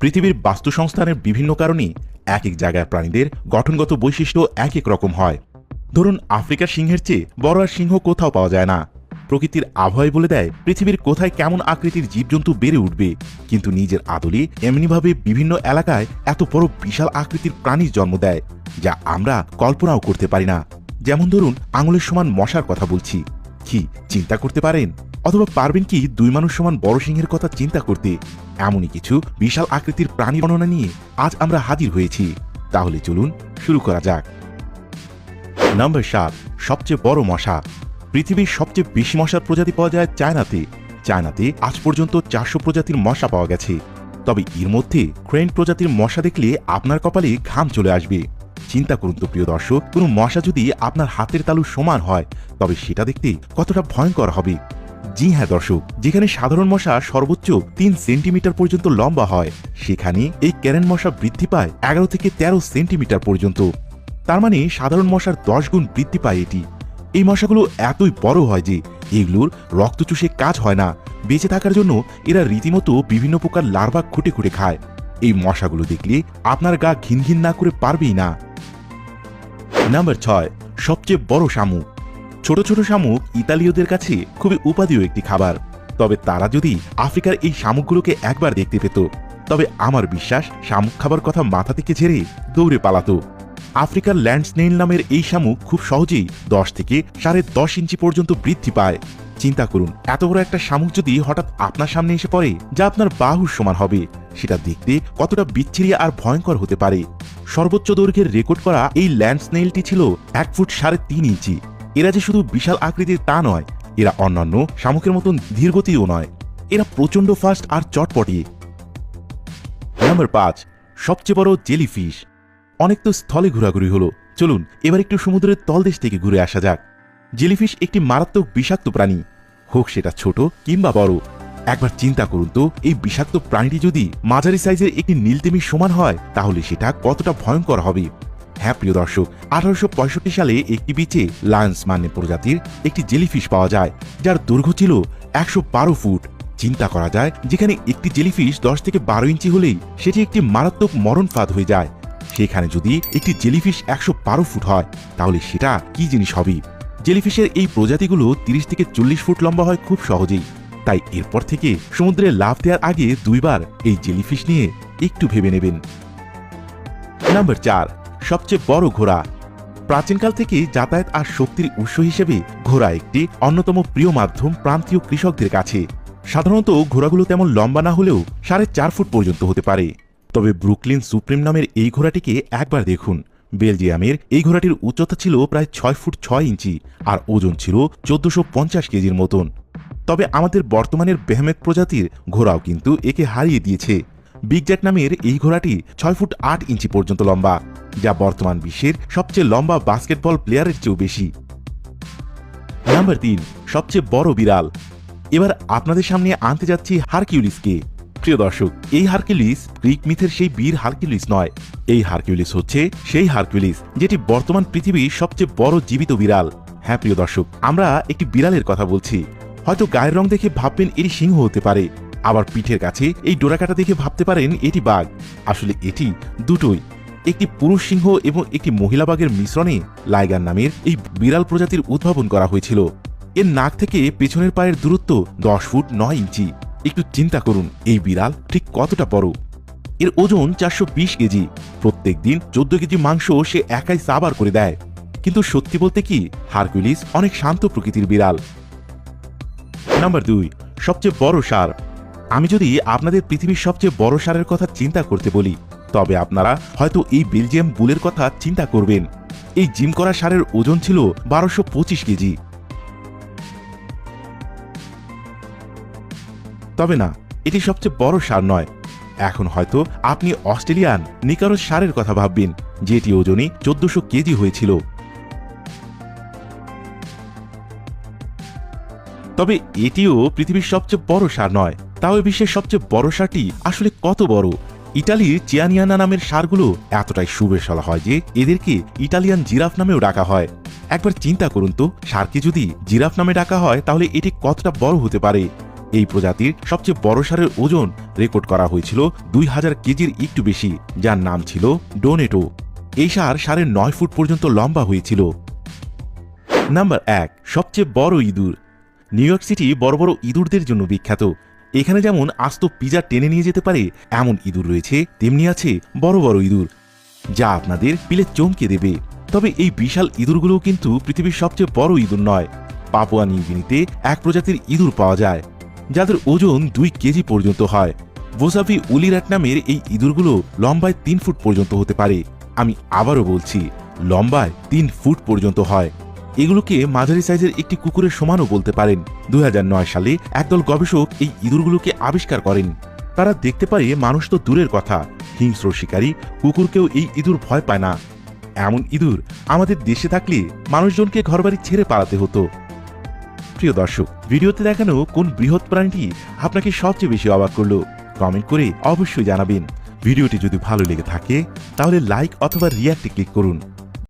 পৃথিবীর বাস্তু সংস্থানের বিভিন্ন কারণে এক এক জায়গার প্রাণীদের গঠনগত বৈশিষ্ট্য এক এক রকম হয়। ধরুন, আফ্রিকার সিংহের চেয়ে বড় আর সিংহ কোথাও পাওয়া যায় না। প্রকৃতির আবহাওয়াই বলে দেয় পৃথিবীর কোথায় কেমন আকৃতির জীবজন্তু বেড়ে উঠবে। কিন্তু নিজের আদলে এমনিভাবে বিভিন্ন এলাকায় এত বড় বিশাল আকৃতির প্রাণীর জন্ম দেয়, যা আমরা কল্পনাও করতে পারি না। যেমন ধরুন, আঙুলের সমান মশার কথা বলছি। কি, চিন্তা করতে পারেন? অথবা পারবেন কি দুই মানুষ সমান বড় সিংহের কথা চিন্তা করতে? এমনই কিছু বিশাল আকৃতির প্রাণী বর্ণনা নিয়ে আজ আমরা হাজির হয়েছি। তাহলে চলুন শুরু করা যাক। নাম্বার সাত, সবচেয়ে বড় মশা। পৃথিবীর সবচেয়ে বেশি মশার প্রজাতি পাওয়া যায় চায়নাতে। চায়নাতে আজ পর্যন্ত চারশো প্রজাতির মশা পাওয়া গেছে। তবে এর মধ্যে ক্রেন প্রজাতির মশা দেখলে আপনার কপালে ঘাম চলে আসবে। চিন্তা করুন তো প্রিয় দর্শক, কোনো মশা যদি আপনার হাতের তালু সমান হয়, তবে সেটা দেখতে কতটা ভয়ঙ্কর হবে। জি হ্যাঁ দর্শক। যেখানে সাধারণ মশা সর্বোচ্চ তিন সেন্টিমিটার পর্যন্ত লম্বা হয়, সেখানে এই ক্যারেন মশা বৃদ্ধি পায় এগারো থেকে তেরো সেন্টিমিটার পর্যন্ত। তার মানে সাধারণ মশার দশ গুণ বৃদ্ধি পায় এটি। এই মশাগুলো এতই বড় হয় যে এগুলোর রক্ত চুষে কাজ হয় না। বেঁচে থাকার জন্য এরা রীতিমতো বিভিন্ন প্রকার লার্ভা খুঁটে খুঁটে খায়। এই মশাগুলো দেখলে আপনার গা ঘিন ঘিন না করে পারবেই না। নাম্বার ছয়, সবচেয়ে বড় শামুক। ছোট ছোট শামুক ইতালীয়দের কাছে খুবই উপাদীয় একটি খাবার। তবে তারা যদি আফ্রিকার এই শামুকগুলোকে একবার দেখতে পেত, তবে আমার বিশ্বাস শামুক খাবার কথা মাথা থেকে ঝেড়ে দৌড়ে পালাতো। আফ্রিকার ল্যান্ড স্নেইল নামের এই শামুক খুব সহজেই দশ থেকে সাড়ে দশ ইঞ্চি পর্যন্ত বৃদ্ধি পায়। চিন্তা করুন, এত বড় একটা শামুক যদি হঠাৎ আপনার সামনে এসে পড়ে, যা আপনার বাহুর সমান হবে, সেটা দেখতে কতটা বিচ্ছিরি আর ভয়ঙ্কর হতে পারে। সর্বোচ্চ দৈর্ঘ্যের রেকর্ড করা এই ল্যান্ড স্নেইলটি ছিল এক ফুট সাড়ে তিন ইঞ্চি। এরা যে শুধু বিশাল আকৃতির তা নয়, এরা অন্যান্য শামুকের মতন ধীরগতিও নয়। এরা প্রচণ্ড ফাস্ট আর চটপটি। নাম্বার পাঁচ, সবচেয়ে বড় জেলিফিশ। অনেক তো স্থলে ঘোরাঘুরি হলো। চলুন, এবার একটু সমুদ্রের তলদেশ থেকে ঘুরে আসা যাক। জেলিফিশ একটি মারাত্মক বিষাক্ত প্রাণী। হোক সেটা ছোট কিংবা বড়। একবার চিন্তা করুন তো, এই বিষাক্ত প্রাণীটি যদি মাঝারি সাইজের একটি নীলতেমির সমান হয়, তাহলে সেটা কতটা ভয়ঙ্কর হবে? হ্যাঁ প্রিয় দর্শক, আঠারোশো সালে একটি বিচে লায়ন্স মানে প্রজাতির একটি জেলিফিশ পাওয়া যায়, যার দৈর্ঘ্য ছিল একশো ফুট। চিন্তা করা যায়, যেখানে একটি জেলিফিশ দশ থেকে বারো ইঞ্চি হলেই সেটি একটি মারাত্মক মরণ ফাঁদ হয়ে যায়। সেখানে যদি একটি জেলিফিশ একশো বারো ফুট হয়, তাহলে সেটা কি জিনিস হবে? জেলিফিশের এই প্রজাতিগুলো তিরিশ থেকে চল্লিশ ফুট লম্বা হয় খুব সহজেই। তাই এরপর থেকে সমুদ্রে লাভ দেওয়ার আগে দুইবার এই জেলিফিশ নিয়ে একটু ভেবে নেবেন। নাম্বার চার সবচেয়ে বড় ঘোড়া। প্রাচীনকাল থেকে যাতায়াত আর শক্তির উৎস হিসেবে ঘোড়া একটি অন্যতম প্রিয় মাধ্যম প্রান্তীয় কৃষকদের কাছে। সাধারণত ঘোড়াগুলো তেমন লম্বা না হলেও সাড়ে চার ফুট পর্যন্ত হতে পারে। তবে ব্রুকলিন সুপ্রিম নামের এই ঘোড়াটিকে একবার দেখুন। বেলজিয়ামের এই ঘোড়াটির উচ্চতা ছিল প্রায় ছয় ফুট ছয় ইঞ্চি আর ওজন ছিল চোদ্দশো পঞ্চাশ কেজির মতন। তবে আমাদের বর্তমানের বেহমেদ প্রজাতির ঘোড়াও কিন্তু একে হারিয়ে দিয়েছে। বিগজ্যাট নামের এই ঘোড়াটি ছয় ফুট আট ইঞ্চি পর্যন্ত লম্বা, যা বর্তমান বিশ্বের সবচেয়ে লম্বা বাস্কেটবল প্লেয়ারের চেয়েও বেশি। নাম্বার তিন, সবচেয়ে বড় বিড়াল। এবার আপনাদের সামনে আনতে যাচ্ছি হারকিউলিসকে। প্রিয় দর্শক, এই হারকিউলিস গ্রিক মিথের সেই বীর হারকিউলিস নয়। এই হারকিউলিস হচ্ছে সেই হারকিউলিস যেটি বর্তমান পৃথিবীর সবচেয়ে বড় জীবিত বিড়াল। হ্যাঁ প্রিয় দর্শক, আমরা একটি বিড়ালের কথা বলছি। হয়তো গায়ের রং দেখে ভাববেন এটি সিংহ হতে পারে। আবার পিঠের কাছে এই ডোরাকাটা দেখে ভাবতে পারেন এটি বাঘ। আসলে এটি দুটোই। একটি পুরুষ সিংহ এবং একটি মহিলা বাঘের মিশ্রণে লাইগার নামের এই বিড়াল প্রজাতির উদ্ভাবন করা হয়েছিল। এর নাক থেকে পেছনের পায়ের দূরত্ব দশ ফুট নয় ইঞ্চি। একটু চিন্তা করুন, এই বিড়াল ঠিক কতটা বড়? এর ওজন চারশো বিশ কেজি। প্রত্যেক দিন চোদ্দ কেজি মাংস সে একাই সাবার করে দেয়। কিন্তু সত্যি বলতে কি, হারকুলিস অনেক শান্ত প্রকৃতির বিড়াল। নাম্বার দুই, সবচেয়ে বড় সার। আমি যদি আপনাদের পৃথিবীর সবচেয়ে বড় সারের কথা চিন্তা করতে বলি, তবে আপনারা হয়তো এই বেলজিয়াম বুলের কথা চিন্তা করবেন। এই জিম করা সারের ওজন ছিল বারোশো পঁচিশ কেজি। তবে না, এটি সবচেয়ে বড় সার নয়। এখন হয়তো আপনি অস্ট্রেলিয়ান নিকারস সারের কথা ভাববেন, যেটি ওজনে চোদ্দশো কেজি হয়েছিল। তবে এটিও পৃথিবীর সবচেয়ে বড় সার নয়। তাও বিশ্বের সবচেয়ে বড় সারটি আসলে কত বড়? ইটালির চিয়ানিয়ানা নামের সারগুলো এতটাই সুবেশলা হয় যে এদেরকে ইটালিয়ান জিরাফ নামেও ডাকা হয়। একবার চিন্তা করুন তো, সারকে যদি জিরাফ নামে ডাকা হয়, তাহলে এটি কতটা বড় হতে পারে? এই প্রজাতির সবচেয়ে বড় সারের ওজন রেকর্ড করা হয়েছিল দুই হাজার কেজির একটু বেশি, যার নাম ছিল ডোনেটো। এই সার সাড়ে নয় ফুট পর্যন্ত লম্বা হয়েছিল। নাম্বার এক, সবচেয়ে বড় ইঁদুর। নিউ ইয়র্ক সিটি বড় বড় ইঁদুরদের জন্য বিখ্যাত। এখানে যেমন আস্ত পিজা টেনে নিয়ে যেতে পারে, এমন ইঁদুর রয়েছে, তেমনি আছে বড় বড় ইঁদুর, যা আপনাদের পিলে চমকে দেবে। তবে এই বিশাল ইঁদুরগুলোও কিন্তু পৃথিবীর সবচেয়ে বড় ইঁদুর নয়। পাপুয়া নিউগিনিতে এক প্রজাতির ইঁদুর পাওয়া যায়, যাদের ওজন দুই কেজি পর্যন্ত হয়। বোসাফি উলিরাট নামের এই ইঁদুরগুলো লম্বায় তিন ফুট পর্যন্ত হতে পারে। আমি আবারও বলছি, লম্বায় তিন ফুট পর্যন্ত হয়। এগুলোকে মাঝারি সাইজের একটি কুকুরের সমানও বলতে পারেন। দু হাজার নয় সালে একদল গবেষক এই ইঁদুরগুলোকে আবিষ্কার করেন। তারা দেখতে পারে মানুষ তো দূরের কথা। হিংস্র শিকারী কুকুরকেও এই ইঁদুর ভয় পায় না। এমন ইঁদুর আমাদের দেশে থাকলে মানুষজনকে ঘরবাড়ি ছেড়ে পালাতে হতো। প্রিয় দর্শক, ভিডিওতে দেখানো কোন বৃহৎ প্রাণীটি আপনাকে সবচেয়ে বেশি অবাক করল, কমেন্ট করে অবশ্যই জানাবেন। ভিডিওটি যদি ভালো লেগে থাকে, তাহলে লাইক অথবা রিয়াক্টে ক্লিক করুন।